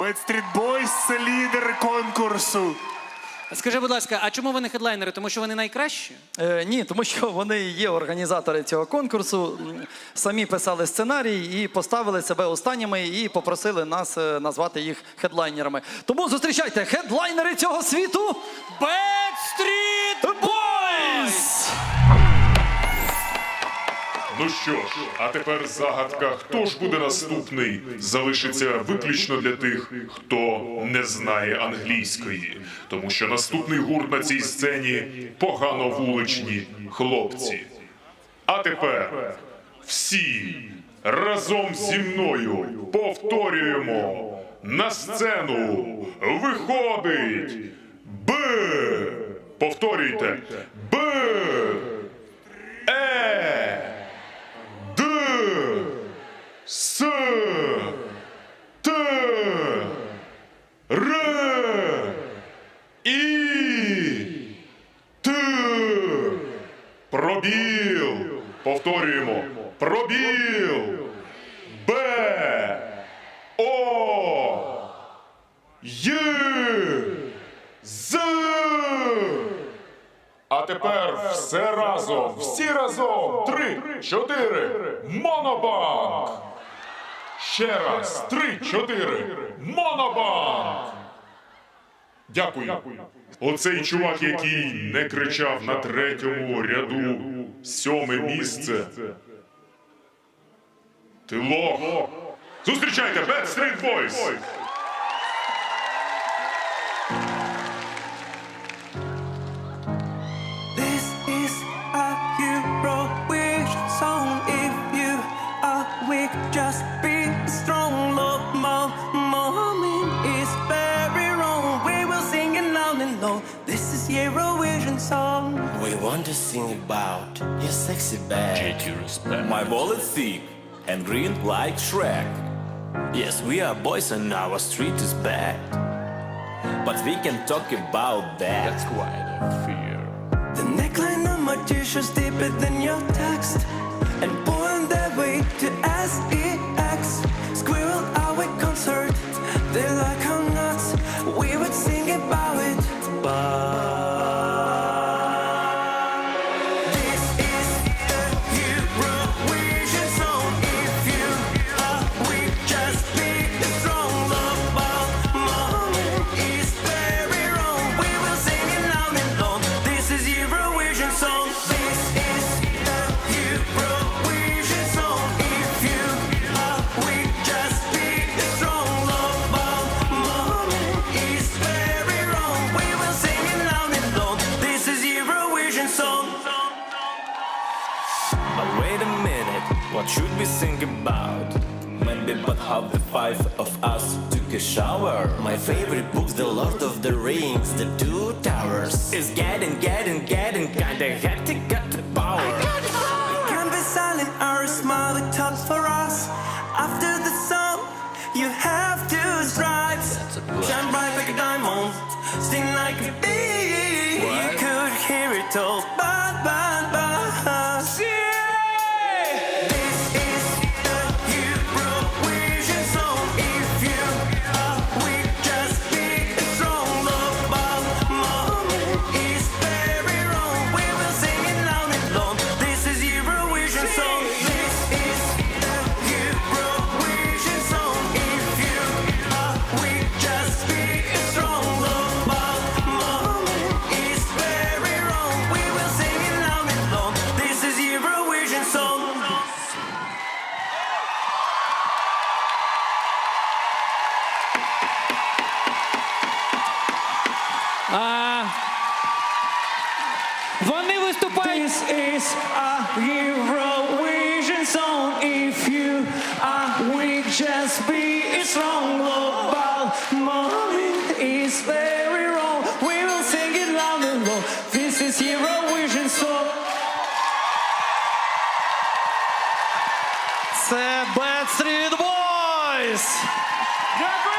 Backstreet Boys – це лідер конкурсу. Скажи, будь ласка, а чому вони хедлайнери? Тому що вони найкращі? Е, ні, тому що вони є організатори цього конкурсу, м, самі писали сценарій і поставили себе останніми і попросили нас е, назвати їх хедлайнерами. Тому зустрічайте хедлайнери цього світу Backstreet Boys! Ну що ж, а тепер загадка, хто ж буде наступний, залишиться виключно для тих, хто не знає англійської, тому що наступний гурт на цій сцені погано вуличні хлопці. А тепер всі разом зі мною повторюємо на сцену виходить Б. Повторюйте Б. Е. Д. С. Т. Р. І. Т. Пробіл. Повторюємо. Пробіл. Б. О. Й. З. А тепер все разом, всі разом. Три, чотири. Монобанк. Ще раз. Три, чотири. Монобанк. Дякую. Оцей чувак, який не кричав на третьому ряду сьоме місце. Ти лох. Зустрічайте Backstreet Boys! This is want to sing about your sexy back. My wallet thick and green like Shrek. Yes, we are boys and our street is bad. But we can talk about that. That's quite a fear. The neckline on my t-shirt's deeper than your text And what should we sing about? Maybe but how the five of us took a shower. My favorite book's The Lord of the Rings, The Two Towers. It's getting, getting, getting kinda hectic, got the power. Can't be silent or smile with talks for us. After the song, you have to strive. Shine bright like a diamond, sting like a bee. You could hear it all, А... Вони виступають. This is a Eurovision song. If you are weak, just be strong. Global moment is very wrong. We will sing it loud and low. This is Eurovision song. Це Backstreet Boys! Дякую!